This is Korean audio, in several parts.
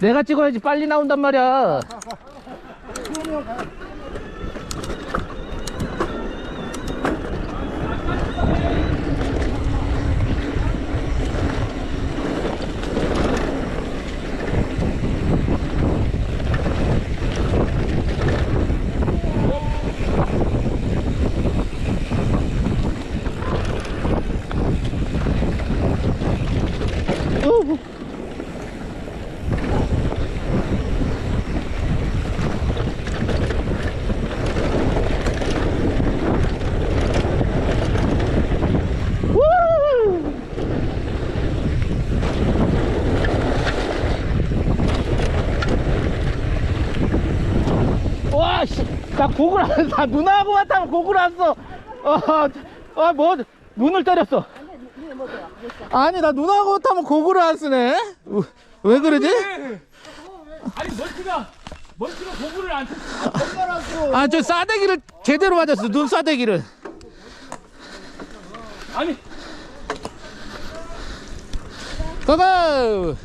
내가 찍어야지 빨리 나온단 말이야. 고글 안, 나 누나하고만 타면 고글 안 써. 아, 아, 뭐, 눈을 때렸어. 아니, 나 누나하고 타면 고글을 안 쓰네. 왜- 왜 그러지? 아니 멀티가 멀티가 고구를 안 쳤어. 아, 저 싸대기를 제대로 맞았어. 눈 싸대기를. 아니 고고!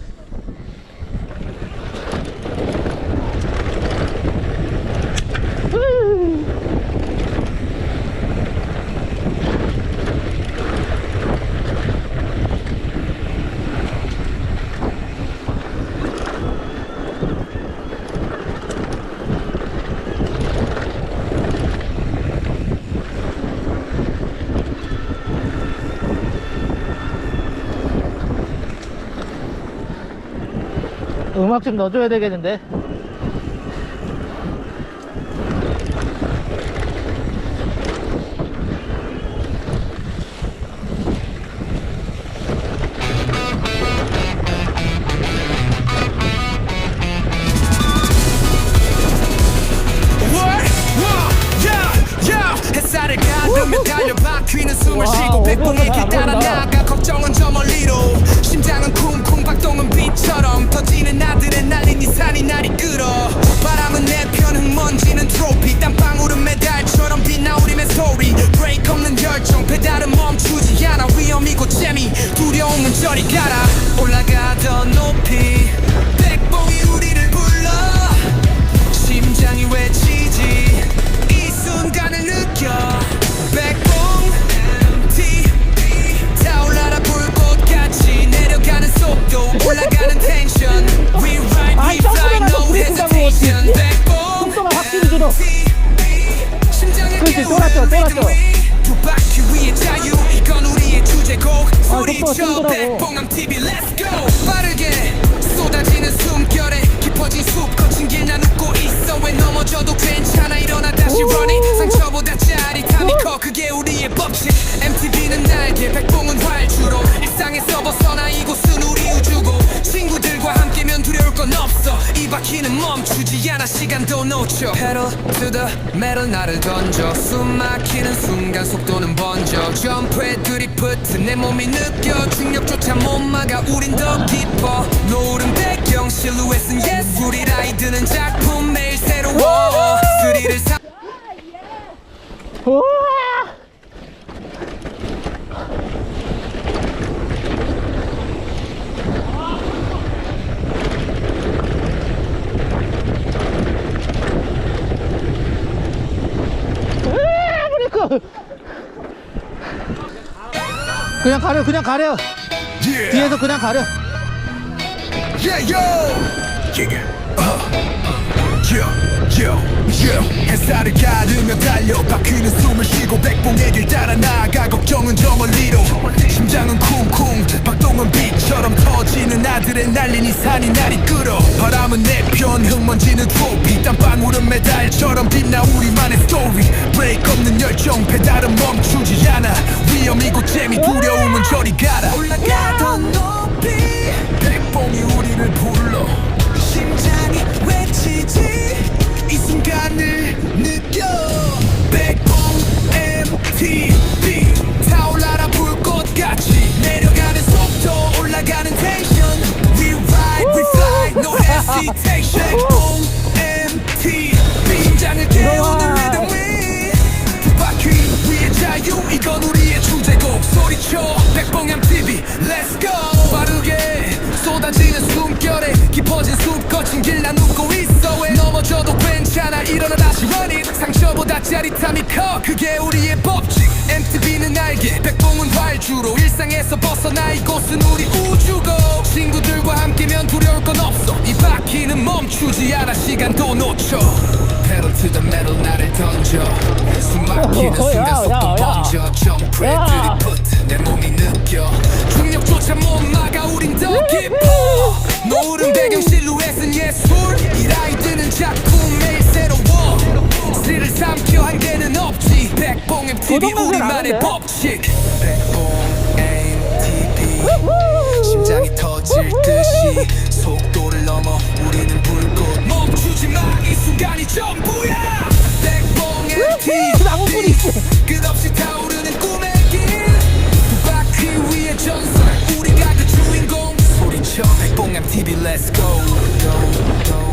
음악 좀 넣어줘야 되겠는데. 햇살을 가르며 달려 바퀴는 숨을 와, 쉬고 백봉에 어려워라, 길 따라. 나가 걱정은 저 멀리로. 심장은 쿵쿵 빛처럼 터지는 아드레날린 이 산이 날 이끌어 TV let's go. 빠르게 쏟아지는 숨결에 깊어진 숲 거친 길난 웃고 있어. 왜 넘어져도 괜찮아? 일어나 다시 running. 상처보다 짜릿함이 커 그게 우리의 법칙. MTV는 날개 백봉은 활주로. 일상에서 벗어나 이곳은 건 없어. 이 바퀴는 멈추지 않아. 시간도 놓쳐. Pedal to the metal 나를 던져. 숨 막히는 순간 속도는 번져. 점프에 드리프트 내 몸이 느껴. 중력조차 못 막아. 우린 더 깊어. 노을은 배경 실루엣은 예술이 라이드는 작품 매일 새로워. 스릴을 사 우와! 으아, 브레이크! 그냥 가려, 그냥 가려. yeah. 뒤에서 그냥 가려. Yeah, yo! Yeah, uh, yo, yo, yo. 햇살을 가르며 달려 바퀴는 숨을 쉬고 백봉의 길 따라 나가 걱정은 저 멀리로 심장은 쿵쿵 박동은 빛처럼 터지는 아드레날린 이 산이 날 이 끌어 바람은 내편 흙먼지는 트로피 땀방울은 메달처럼 빛나 우리만의 스토리 브레이크 없는 열정 페달은 멈추지 위험이고 재미 두려움은 저리 가라. 올라가던 높이. 백봉이 우리를 불러. 심장이 외치지. 이 순간을 깊어진 숲 거친 길 나누고 있어. 왜 넘어져도 괜찮아. 일어나 다시 running 상처보다 짜릿함이 커. 그게 우리의 법칙. MTV는 날개 백봉은 활주로. 일상에서 벗어나 이곳은 우리 우주고. 친구들과 함께면 두려울 건 없어. 이 바퀴는 멈추지 않아. 시간도 놓쳐. Pedal to the metal 나를 던져. 숨 막히는 순간 야, 속도 점프에 야. 들이붙 고동영상 우리만의? 법칙. 심장이 터질 듯이 속도를 넘어 우리는 불꽃. 멈추지 마이 순간이 전부야. 백봉 MTV 끝없이 타오르는 꿈의 길두 바퀴 위의 전설 우리가 그 주인공. 소리쳐 백봉 MTV Let's go go, go,